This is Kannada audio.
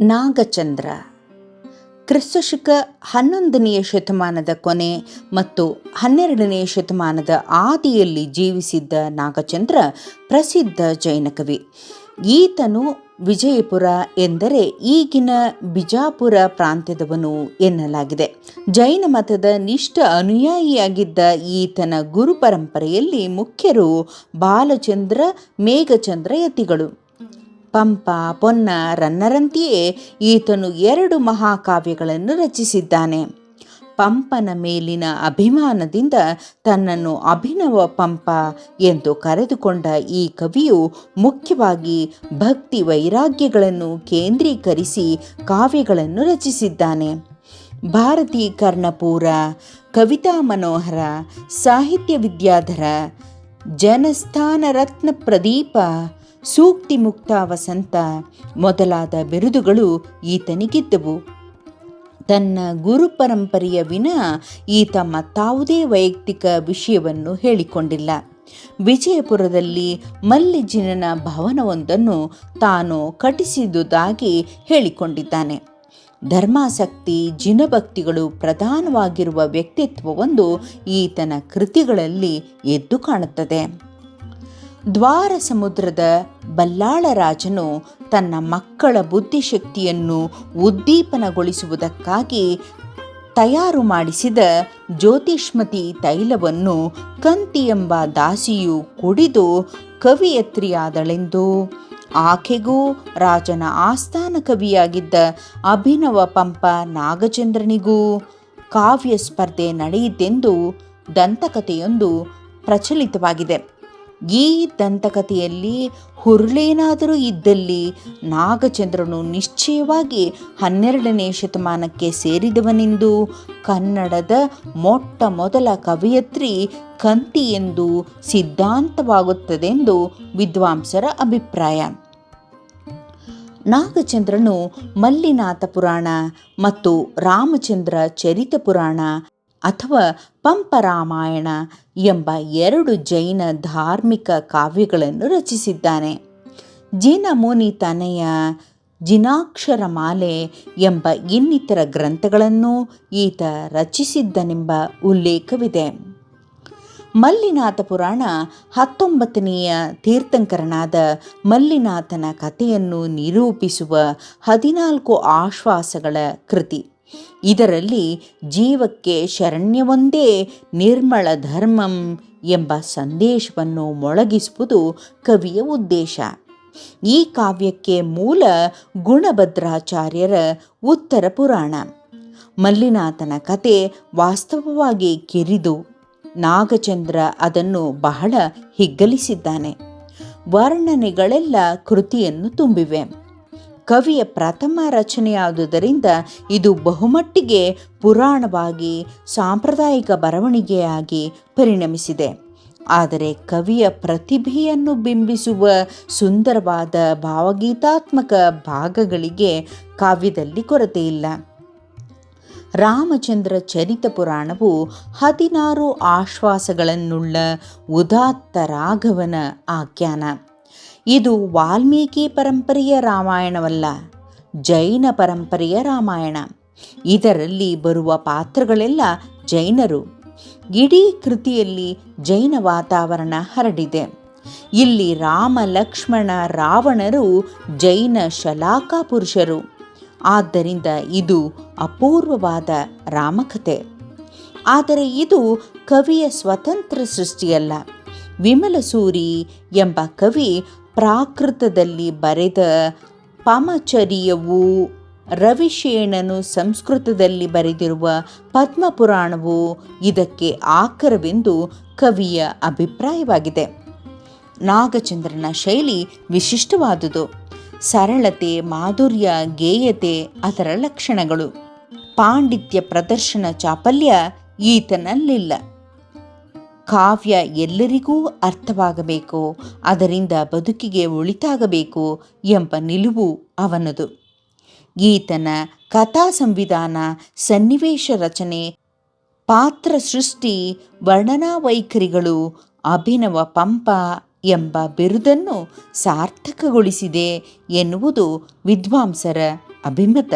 ನಾಗಚಂದ್ರ. ಕ್ರಿಸ್ತಶಕ ಹನ್ನೊಂದನೆಯ ಶತಮಾನದ ಕೊನೆ ಮತ್ತು ಹನ್ನೆರಡನೆಯ ಶತಮಾನದ ಆದಿಯಲ್ಲಿ ಜೀವಿಸಿದ್ದ ನಾಗಚಂದ್ರ ಪ್ರಸಿದ್ಧ ಜೈನ ಕವಿ ಈತನು ವಿಜಯಪುರ ಎಂದರೆ ಈಗಿನ ಬಿಜಾಪುರ ಪ್ರಾಂತ್ಯದವನು ಎನ್ನಲಾಗಿದೆ. ಜೈನ ಮತದ ನಿಷ್ಠ ಅನುಯಾಯಿಯಾಗಿದ್ದ ಈತನ ಗುರು ಪರಂಪರೆಯಲ್ಲಿ ಮುಖ್ಯರು ಬಾಲಚಂದ್ರ, ಮೇಘಚಂದ್ರ ಯತಿಗಳು. ಪಂಪ ಪೊನ್ನ ರನ್ನರಂತೆಯೇ ಈತನು ಎರಡು ಮಹಾಕಾವ್ಯಗಳನ್ನು ರಚಿಸಿದ್ದಾನೆ. ಪಂಪನ ಮೇಲಿನ ಅಭಿಮಾನದಿಂದ ತನ್ನನ್ನು ಅಭಿನವ ಪಂಪ ಎಂದು ಕರೆದುಕೊಂಡ ಈ ಕವಿಯು ಮುಖ್ಯವಾಗಿ ಭಕ್ತಿ ವೈರಾಗ್ಯಗಳನ್ನು ಕೇಂದ್ರೀಕರಿಸಿ ಕಾವ್ಯಗಳನ್ನು ರಚಿಸಿದ್ದಾನೆ. ಭಾರತಿ ಕರ್ಣಪೂರ, ಕವಿತಾ ಮನೋಹರ, ಸಾಹಿತ್ಯ ವಿದ್ಯಾಧರ, ಜನಸ್ಥಾನ ರತ್ನ ಪ್ರದೀಪ ಸೂಕ್ತಿ ಮುಕ್ತ ವಸಂತ ಮೊದಲಾದ ಬಿರುದುಗಳು ಈತನಿಗಿದ್ದವು. ತನ್ನ ಗುರು ಪರಂಪರೆಯ ವಿನ ಈತ ಮತ್ತಾವುದೇ ವೈಯಕ್ತಿಕ ವಿಷಯವನ್ನು ಹೇಳಿಕೊಂಡಿಲ್ಲ. ವಿಜಯಪುರದಲ್ಲಿ ಮಲ್ಲಿಜಿನನ ಭವನವೊಂದನ್ನು ತಾನು ಕಟಿಸಿದುದಾಗಿ ಹೇಳಿಕೊಂಡಿದ್ದಾನೆ. ಧರ್ಮಾಸಕ್ತಿ, ಜಿನಭಕ್ತಿಗಳು ಪ್ರಧಾನವಾಗಿರುವ ವ್ಯಕ್ತಿತ್ವವೊಂದು ಈತನ ಕೃತಿಗಳಲ್ಲಿ ಎದ್ದು ಕಾಣುತ್ತದೆ. ದ್ವಾರ ಸಮುದ್ರದ ಬಲ್ಲಾಳ ರಾಜನು ತನ್ನ ಮಕ್ಕಳ ಬುದ್ಧಿಶಕ್ತಿಯನ್ನು ಉದ್ದೀಪನಗೊಳಿಸುವುದಕ್ಕಾಗಿ ತಯಾರು ಮಾಡಿಸಿದ ಜ್ಯೋತಿಷ್ಮತಿ ತೈಲವನ್ನು ಕಂತಿ ಎಂಬ ದಾಸಿಯು ಕುಡಿದು ಕವಿಯತ್ರಿಯಾದಳೆಂದು. ಆಕೆಗೂ ರಾಜನ ಆಸ್ಥಾನ ಕವಿಯಾಗಿದ್ದ ಅಭಿನವ ಪಂಪ ನಾಗಚಂದ್ರನಿಗೂ ಕಾವ್ಯ ಸ್ಪರ್ಧೆ ನಡೆಯಿತೆಂದು ದಂತಕಥೆಯೊಂದು ಪ್ರಚಲಿತವಾಗಿದೆ. ಈ ದಂತಕಥೆಯಲ್ಲಿ ಹುರುಳೇನಾದರೂ ಇದ್ದಲ್ಲಿ ನಾಗಚಂದ್ರನು ನಿಶ್ಚಯವಾಗಿ ಹನ್ನೆರಡನೇ ಶತಮಾನಕ್ಕೆ ಸೇರಿದವನೆಂದು ಕನ್ನಡದ ಮೊಟ್ಟ ಮೊದಲ ಕವಯತ್ರಿ ಕಂತಿ ಎಂದು ಸಿದ್ಧಾಂತವಾಗುತ್ತದೆಂದು ವಿದ್ವಾಂಸರ ಅಭಿಪ್ರಾಯ. ನಾಗಚಂದ್ರನು ಮಲ್ಲಿನಾಥ ಪುರಾಣ ಮತ್ತು ರಾಮಚಂದ್ರ ಚರಿತ ಪುರಾಣ ಅಥವಾ ಪಂಪರಾಮಾಯಣ ಎಂಬ ಎರಡು ಜೈನ ಧಾರ್ಮಿಕ ಕಾವ್ಯಗಳನ್ನು ರಚಿಸಿದ್ದಾನೆ. ಜಿನ ಮುನಿ ತನೆಯ ಜಿನಾಕ್ಷರ ಮಾಲೆ ಎಂಬ ಇನ್ನಿತರ ಗ್ರಂಥಗಳನ್ನು ಈತ ರಚಿಸಿದ್ದನೆಂಬ ಉಲ್ಲೇಖವಿದೆ. ಮಲ್ಲಿನಾಥ ಪುರಾಣ ಹತ್ತೊಂಬತ್ತನೆಯ ತೀರ್ಥಂಕರನಾದ ಮಲ್ಲಿನಾಥನ ಕಥೆಯನ್ನು ನಿರೂಪಿಸುವ ಹದಿನಾಲ್ಕು ಆಶ್ವಾಸಗಳ ಕೃತಿ. ಇದರಲ್ಲಿ ಜೀವಕ್ಕೆ ಶರಣ್ಯವೊಂದೇ ನಿರ್ಮಳ ಧರ್ಮಂ ಎಂಬ ಸಂದೇಶವನ್ನು ಮೊಳಗಿಸುವುದು ಕವಿಯ ಉದ್ದೇಶ. ಈ ಕಾವ್ಯಕ್ಕೆ ಮೂಲ ಗುಣಭದ್ರಾಚಾರ್ಯರ ಉತ್ತರ ಪುರಾಣ. ಮಲ್ಲಿನಾಥನ ಕತೆ ವಾಸ್ತವವಾಗಿ ಕಿರಿದು. ನಾಗಚಂದ್ರ ಅದನ್ನು ಬಹಳ ಹಿಗ್ಗಲಿಸಿದ್ದಾನೆ. ವರ್ಣನೆಗಳೆಲ್ಲ ಕೃತಿಯನ್ನು ತುಂಬಿವೆ. ಕವಿಯ ಪ್ರಥಮ ರಚನೆಯಾದುದರಿಂದ ಇದು ಬಹುಮಟ್ಟಿಗೆ ಪುರಾಣವಾಗಿ, ಸಾಂಪ್ರದಾಯಿಕ ಬರವಣಿಗೆಯಾಗಿ ಪರಿಣಮಿಸಿದೆ. ಆದರೆ ಕವಿಯ ಪ್ರತಿಭೆಯನ್ನು ಬಿಂಬಿಸುವ ಸುಂದರವಾದ ಭಾವಗೀತಾತ್ಮಕ ಭಾಗಗಳಿಗೆ ಕಾವ್ಯದಲ್ಲಿ ಕೊರತೆಯಿಲ್ಲ ರಾಮಚಂದ್ರ ಚರಿತ ಪುರಾಣವು ಹದಿನಾರು ಆಶ್ವಾಸಗಳನ್ನುಳ್ಳ ಉದಾತ್ತ ರಾಘವನ ಆಖ್ಯಾನ. ಇದು ವಾಲ್ಮೀಕಿ ಪರಂಪರೆಯ ರಾಮಾಯಣವಲ್ಲ, ಜೈನ ಪರಂಪರೆಯ ರಾಮಾಯಣ. ಇದರಲ್ಲಿ ಬರುವ ಪಾತ್ರಗಳೆಲ್ಲ ಜೈನರು. ಇಡೀ ಕೃತಿಯಲ್ಲಿ ಜೈನ ವಾತಾವರಣ ಹರಡಿದೆ. ಇಲ್ಲಿ ರಾಮ, ಲಕ್ಷ್ಮಣ, ರಾವಣರು ಜೈನ ಶಲಾಕ ಪುರುಷರು. ಆದ್ದರಿಂದ ಇದು ಅಪೂರ್ವವಾದ ರಾಮಕಥೆ ಆದರೆ ಇದು ಕವಿಯ ಸ್ವತಂತ್ರ ಸೃಷ್ಟಿಯಲ್ಲ. ವಿಮಲಸೂರಿ ಎಂಬ ಕವಿ ಪ್ರಾಕೃತದಲ್ಲಿ ಬರೆದ ಪಮಚರಿಯವು ರವಿಶೇಣನು ಸಂಸ್ಕೃತದಲ್ಲಿ ಬರೆದಿರುವ ಪದ್ಮಪುರಾಣವು ಇದಕ್ಕೆ ಆಕರವೆಂದು ಕವಿಯ ಅಭಿಪ್ರಾಯವಾಗಿದೆ. ನಾಗಚಂದ್ರನ ಶೈಲಿ ವಿಶಿಷ್ಟವಾದುದು. ಸರಳತೆ, ಮಾಧುರ್ಯ, ಗೇಯತೆ ಅದರ ಲಕ್ಷಣಗಳು. ಪಾಂಡಿತ್ಯ ಪ್ರದರ್ಶನ ಚಾಪಲ್ಯ ಈತನಲ್ಲಿಲ್ಲ. ಕಾವ್ಯ ಎಲ್ಲರಿಗೂ ಅರ್ಥವಾಗಬೇಕು, ಅದರಿಂದ ಬದುಕಿಗೆ ಒಳಿತಾಗಬೇಕು ಎಂಬ ನಿಲುವು ಅವನದು. ಈತನ ಕಥಾ ಸಂವಿಧಾನ ಸನ್ನಿವೇಶ ರಚನೆ, ಪಾತ್ರ ಸೃಷ್ಟಿ ವರ್ಣನಾ ವೈಖರಿಗಳು ಅಭಿನವ ಪಂಪ ಎಂಬ ಬಿರುದನ್ನು ಸಾರ್ಥಕಗೊಳಿಸಿದೆ ಎನ್ನುವುದು ವಿದ್ವಾಂಸರ ಅಭಿಮತ.